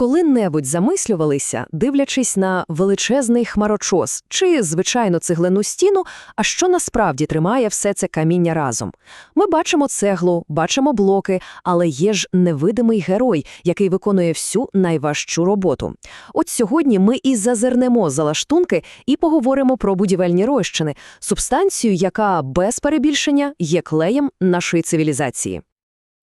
коли-небудь замислювалися, дивлячись на величезний хмарочос чи, звичайно, цегляну стіну, а що насправді тримає все це каміння разом? Ми бачимо цеглу, бачимо блоки, але є ж невидимий герой, який виконує всю найважчу роботу. От сьогодні ми і зазирнемо за лаштунки і поговоримо про будівельні розчини, субстанцію, яка без перебільшення є клеєм нашої цивілізації.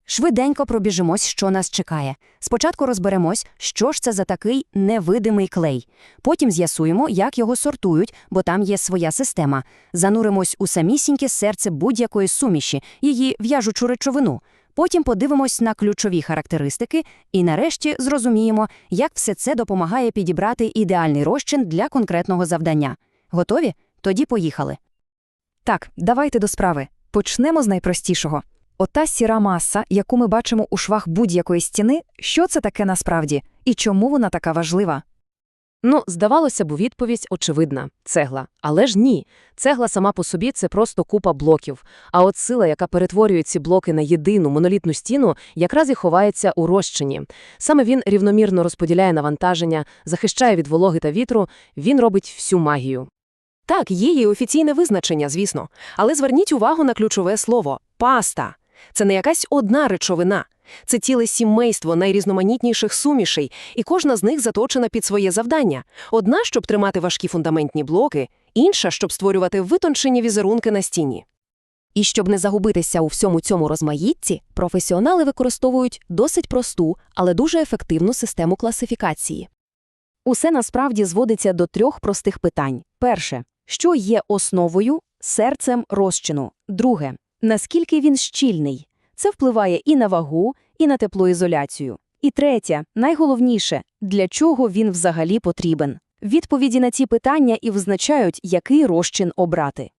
Швиденько пробіжимось, що нас чекає. Спочатку розберемось, що ж це за такий невидимий клей. Потім з'ясуємо, як його сортують, бо там є своя система. Зануримось у самісіньке серце будь-якої суміші, її в'яжучу речовину. Потім подивимось на ключові характеристики і нарешті зрозуміємо, як все це допомагає підібрати ідеальний розчин для конкретного завдання. Готові? Тоді поїхали. Так, давайте до справи. Почнемо з найпростішого. Ота сіра маса, яку ми бачимо у швах будь-якої стіни, що це таке насправді і чому вона така важлива? Ну, здавалося б, відповідь очевидна – цегла. Але ж ні. Цегла сама по собі – це просто купа блоків. А от сила, яка перетворює ці блоки на єдину монолітну стіну, якраз і ховається у розчині. Саме він рівномірно розподіляє навантаження, захищає від вологи та вітру, він робить всю магію. Так, є її офіційне визначення, звісно. Але зверніть увагу на ключове слово – паста. Це не якась одна речовина. Це ціле сімейство найрізноманітніших сумішей, і кожна з них заточена під своє завдання. Одна, щоб тримати важкі фундаментні блоки, інша, щоб створювати витончені візерунки на стіні. І щоб не загубитися у всьому цьому розмаїтті, професіонали використовують досить просту, але дуже ефективну систему класифікації. Усе насправді зводиться до трьох простих питань. Перше, що є основою, серцем розчину. Друге, наскільки він щільний. Це впливає і на вагу, і на теплоізоляцію. І третє, найголовніше, для чого він взагалі потрібен. Відповіді на ці питання і визначають, який розчин обрати.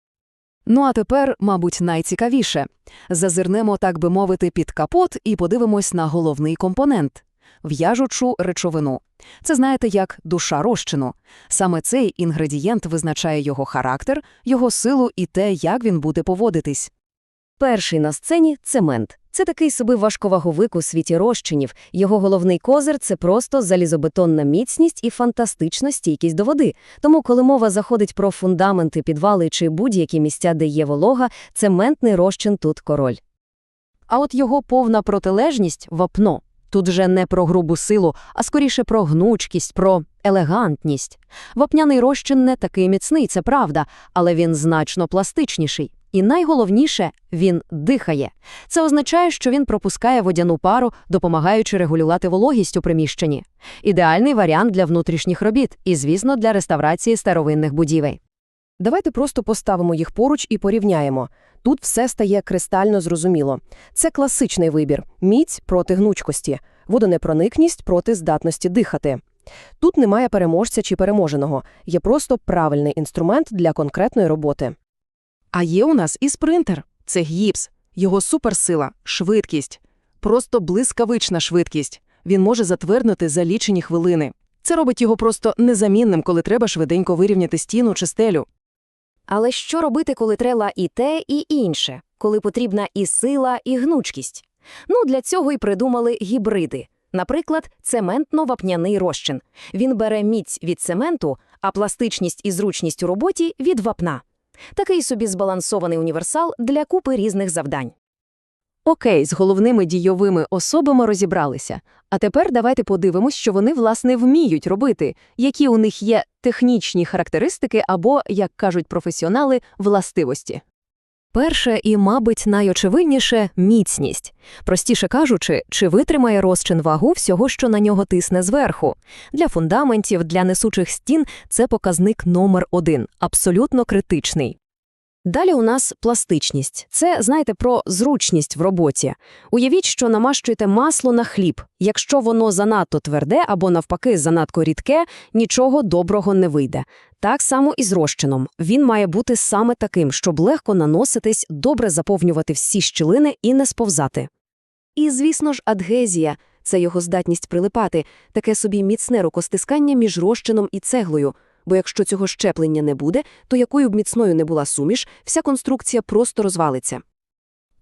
Ну а тепер, мабуть, найцікавіше. Зазирнемо, так би мовити, під капот і подивимось на головний компонент – в'яжучу речовину. Це знаєте як душа розчину. Саме цей інгредієнт визначає його характер, його силу і те, як він буде поводитись. Перший на сцені – цемент. Це такий собі важковаговик у світі розчинів. Його головний козир – це просто залізобетонна міцність і фантастична стійкість до води. Тому, коли мова заходить про фундаменти, підвали чи будь-які місця, де є волога, цементний розчин тут король. А от його повна протилежність – вапно. Тут вже не про грубу силу, а скоріше про гнучкість, про елегантність. Вапняний розчин не такий міцний, це правда, але він значно пластичніший. І найголовніше – він дихає. Це означає, що він пропускає водяну пару, допомагаючи регулювати вологість у приміщенні. Ідеальний варіант для внутрішніх робіт і, звісно, для реставрації старовинних будівель. Давайте просто поставимо їх поруч і порівняємо. Тут все стає кристально зрозуміло. Це класичний вибір – міць проти гнучкості, водонепроникність проти здатності дихати. Тут немає переможця чи переможеного, є просто правильний інструмент для конкретної роботи. А є у нас і спринтер. Це гіпс. Його суперсила – швидкість. Просто блискавична швидкість. Він може затверднути за лічені хвилини. Це робить його просто незамінним, коли треба швиденько вирівняти стіну чи стелю. Але що робити, коли треба і те, і інше, коли потрібна і сила, і гнучкість? Ну, для цього і придумали гібриди. Наприклад, цементно-вапняний розчин. Він бере міць від цементу, а пластичність і зручність у роботі – від вапна. Такий собі збалансований універсал для купи різних завдань. Окей, з головними дійовими особами розібралися. А тепер давайте подивимось, що вони, власне, вміють робити, які у них є технічні характеристики або, як кажуть професіонали, властивості. Перше і, мабуть, найочевидніше – міцність. Простіше кажучи, чи витримає розчин вагу всього, що на нього тисне зверху. Для фундаментів, для несучих стін – це показник номер один, абсолютно критичний. Далі у нас пластичність. Це, знаєте, про зручність в роботі. Уявіть, що намащуєте масло на хліб. Якщо воно занадто тверде або, навпаки, занадто рідке, нічого доброго не вийде. Так само і з розчином. Він має бути саме таким, щоб легко наноситись, добре заповнювати всі щілини і не сповзати. І, звісно ж, адгезія – це його здатність прилипати, таке собі міцне рукостискання між розчином і цеглою – бо якщо цього щеплення не буде, то якою б міцною не була суміш, вся конструкція просто розвалиться.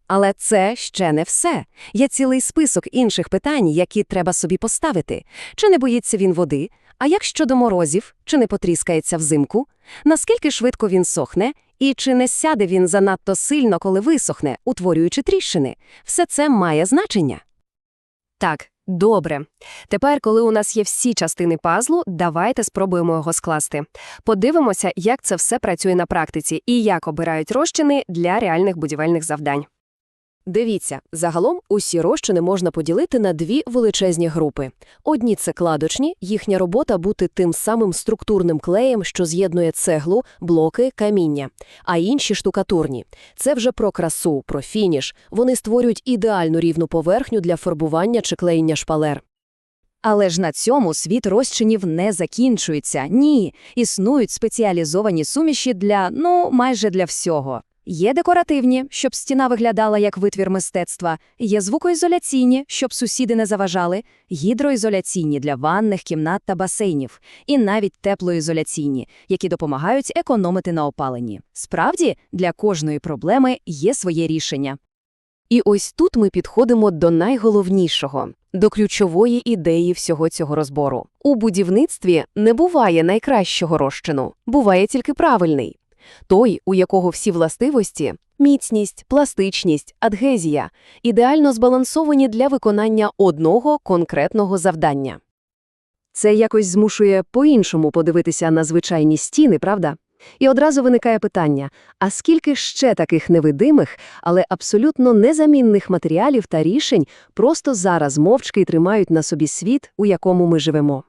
Але це ще не все. Є цілий список інших питань, які треба собі поставити. Чи не боїться він води? А як щодо морозів? Чи не потріскається взимку? Наскільки швидко він сохне? І чи не сяде він занадто сильно, коли висохне, утворюючи тріщини? Все це має значення. Так, добре. Тепер, коли у нас є всі частини пазлу, давайте спробуємо його скласти. Подивимося, як це все працює на практиці і як обирають розчини для реальних будівельних завдань. Дивіться, загалом усі розчини можна поділити на дві величезні групи. Одні – це кладочні, їхня робота бути тим самим структурним клеєм, що з'єднує цеглу, блоки, каміння. А інші – штукатурні. Це вже про красу, про фініш. Вони створюють ідеальну рівну поверхню для фарбування чи клеєння шпалер. Але ж на цьому світ розчинів не закінчується. Ні, існують спеціалізовані суміші для, ну, майже для всього. Є декоративні, щоб стіна виглядала як витвір мистецтва, є звукоізоляційні, щоб сусіди не заважали, гідроізоляційні для ванних, кімнат та басейнів, і навіть теплоізоляційні, які допомагають економити на опаленні. Справді, для кожної проблеми є своє рішення. І ось тут ми підходимо до найголовнішого – до ключової ідеї всього цього розбору. У будівництві не буває найкращого розчину, буває тільки правильний. Той, у якого всі властивості – міцність, пластичність, адгезія – ідеально збалансовані для виконання одного конкретного завдання. Це якось змушує по-іншому подивитися на звичайні стіни, правда? І одразу виникає питання, а скільки ще таких невидимих, але абсолютно незамінних матеріалів та рішень просто зараз мовчки тримають на собі світ, у якому ми живемо?